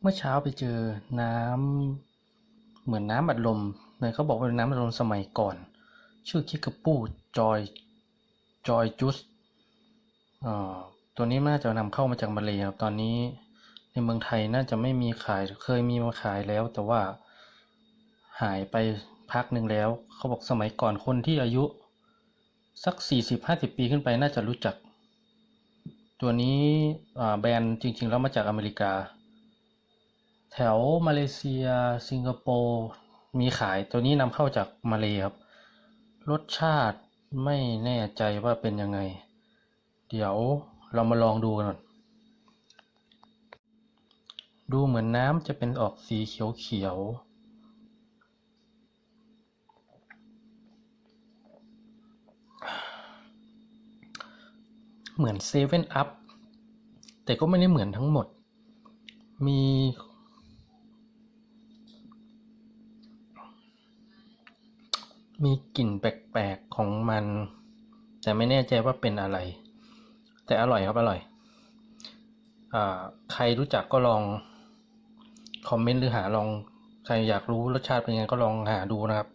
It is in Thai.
เมื่อเช้าไปเจอน้ำเหมือนน้ำอัดลมเลยเขาบอกว่าน้ำอัดลมสมัยก่อน ชื่อคิกกะปูจอยจอยจุสตัวนี้น่าจะนำเข้ามาจากมาเลยครับตอนนี้ในเมืองไทยน่าจะไม่มีขายเคยมีมาขายแล้ว แต่ว่าหายไปพักหนึ่งแล้ว เขาบอกสมัยก่อนคนที่อายุ สักสี่สิบห้าสิบปีขึ้นไปน่าจะรู้จัก ตัวนี้แบรนด์จริง ๆ แล้วมาจากอเมริกา แถวมาเลเซีย สิงคโปร์มีขายตัวนี้นำเข้าจากมาเลครับ รสชาติไม่แน่ใจว่าเป็นยังไง เดี๋ยวเรามาลองดูกันก่อนดูเหมือนน้ำจะเป็นออกสีเขียวๆเหมือนเซเว่นอัพแต่ก็ไม่ได้เหมือนทั้งหมด มี มีกลิ่นแปลกๆของมัน แต่ไม่แน่ใจว่าเป็นอะไร แต่อร่อยครับอร่อยอใครรู้จักก็ลองคอมเมนต์หรือหาลองใครอยากรู้รสชาติเป็นยังไงก็ลองหาดูนะครับ